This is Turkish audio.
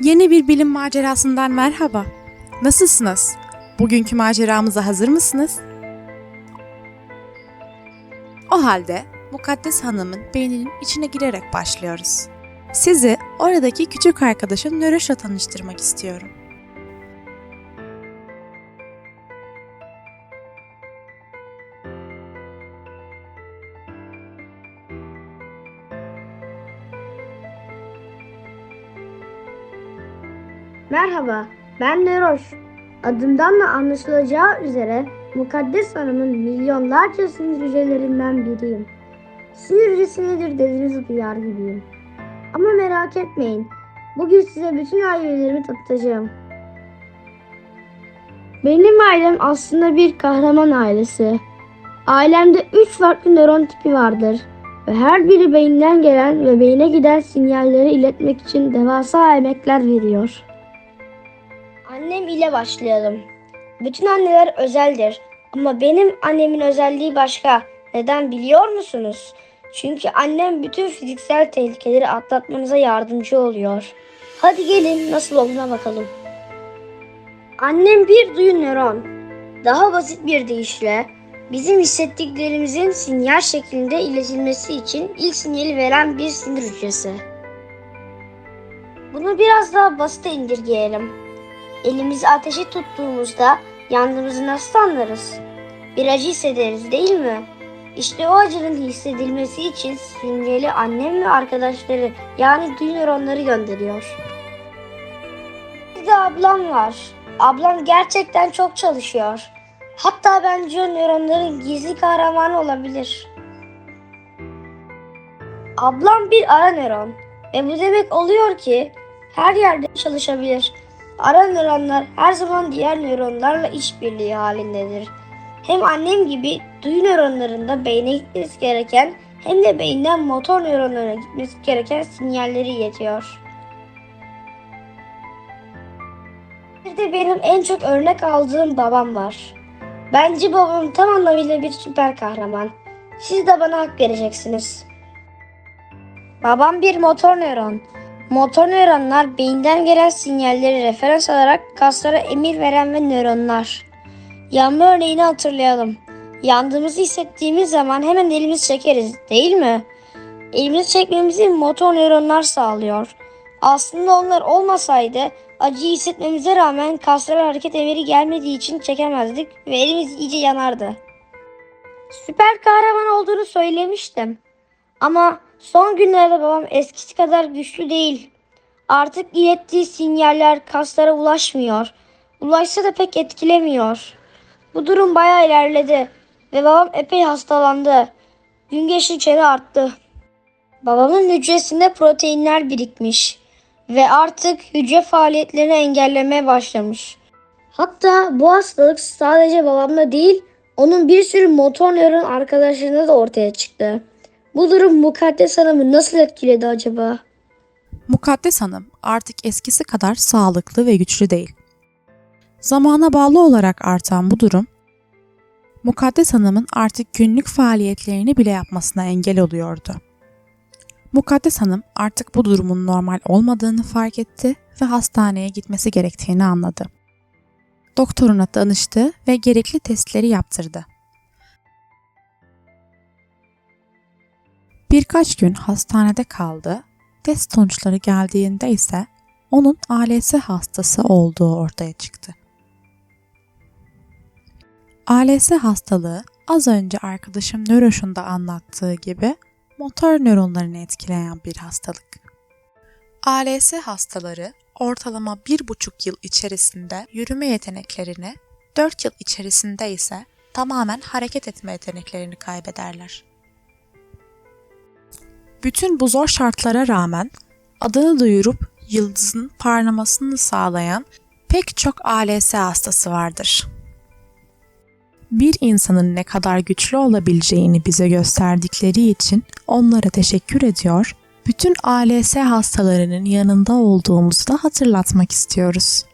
Yeni bir bilim macerasından merhaba. Nasılsınız? Bugünkü maceramıza hazır mısınız? O halde Mukaddes Hanım'ın beyninin içine girerek başlıyoruz. Sizi oradaki küçük arkadaşın Nöroş'la tanıştırmak istiyorum. Merhaba, ben Neroş. Adımdan da anlaşılacağı üzere Mukaddes Hanım'ın milyonlarca sinir hücrelerinden biriyim. Sinir hücresi nedir dediğinizi duyar gibiyim. Ama merak etmeyin, bugün size bütün ailelerimi tanıtacağım. Benim ailem aslında bir kahraman ailesi. Ailemde üç farklı nöron tipi vardır ve her biri beyinden gelen ve beyine giden sinyalleri iletmek için devasa emekler veriyor. Annem ile başlayalım. Bütün anneler özeldir ama benim annemin özelliği başka. Neden biliyor musunuz? Çünkü annem bütün fiziksel tehlikeleri atlatmanıza yardımcı oluyor. Hadi gelin nasıl olduğuna bakalım. Annem bir duyu nöron. Daha basit bir deyişle bizim hissettiklerimizin sinyal şeklinde iletilmesi için ilk sinyali veren bir sinir hücresi. Bunu biraz daha basite indirgeyelim. Elimizi ateşe tuttuğumuzda yandığımızı nasıl anlarız? Bir acı hissederiz değil mi? İşte o acının hissedilmesi için sinyali annem ve arkadaşları yani duyu nöronları gönderiyor. Bir de ablam var. Ablam gerçekten çok çalışıyor. Hatta bence o nöronların gizli kahramanı olabilir. Ablam bir ara nöron ve bu demek oluyor ki her yerde çalışabilir. Ara nöronlar her zaman diğer nöronlarla işbirliği halindedir. Hem annem gibi duyu nöronlarında beyne gitmesi gereken hem de beyinden motor nöronlarına gitmesi gereken sinyalleri iletiyor. Bir de benim en çok örnek aldığım babam var. Bence babam tam anlamıyla bir süper kahraman. Siz de bana hak vereceksiniz. Babam bir motor nöron. Motor nöronlar beyinden gelen sinyalleri referans alarak kaslara emir veren ve nöronlar. Yanma örneğini hatırlayalım. Yandığımızı hissettiğimiz zaman hemen elimizi çekeriz değil mi? Elimizi çekmemizi motor nöronlar sağlıyor. Aslında onlar olmasaydı acıyı hissetmemize rağmen kaslara hareket emiri gelmediği için çekemezdik ve elimiz iyice yanardı. Süper kahraman olduğunu söylemiştim. Ama son günlerde babam eskisi kadar güçlü değil. Artık ilettiği sinyaller kaslara ulaşmıyor. Ulaşsa da pek etkilemiyor. Bu durum bayağı ilerledi ve babam epey hastalandı. Gün geçtikçe arttı. Babamın hücresinde proteinler birikmiş ve artık hücre faaliyetlerini engellemeye başlamış. Hatta bu hastalık sadece babamda değil, onun bir sürü motor nöron arkadaşlarında da ortaya çıktı. Bu durum Mukaddes Hanım'ı nasıl etkiledi acaba? Mukaddes Hanım artık eskisi kadar sağlıklı ve güçlü değil. Zamana bağlı olarak artan bu durum, Mukaddes Hanım'ın artık günlük faaliyetlerini bile yapmasına engel oluyordu. Mukaddes Hanım artık bu durumun normal olmadığını fark etti ve hastaneye gitmesi gerektiğini anladı. Doktoruna danıştı ve gerekli testleri yaptırdı. Birkaç gün hastanede kaldı. Test sonuçları geldiğinde ise onun ALS hastası olduğu ortaya çıktı. ALS hastalığı az önce arkadaşım Nöroş'un da anlattığı gibi motor nöronlarını etkileyen bir hastalık. ALS hastaları ortalama 1,5 yıl içerisinde yürüme yeteneklerini, 4 yıl içerisinde ise tamamen hareket etme yeteneklerini kaybederler. Bütün bu zor şartlara rağmen adını duyurup yıldızın parlamasını sağlayan pek çok ALS hastası vardır. Bir insanın ne kadar güçlü olabileceğini bize gösterdikleri için onlara teşekkür ediyor, bütün ALS hastalarının yanında olduğumuzu da hatırlatmak istiyoruz.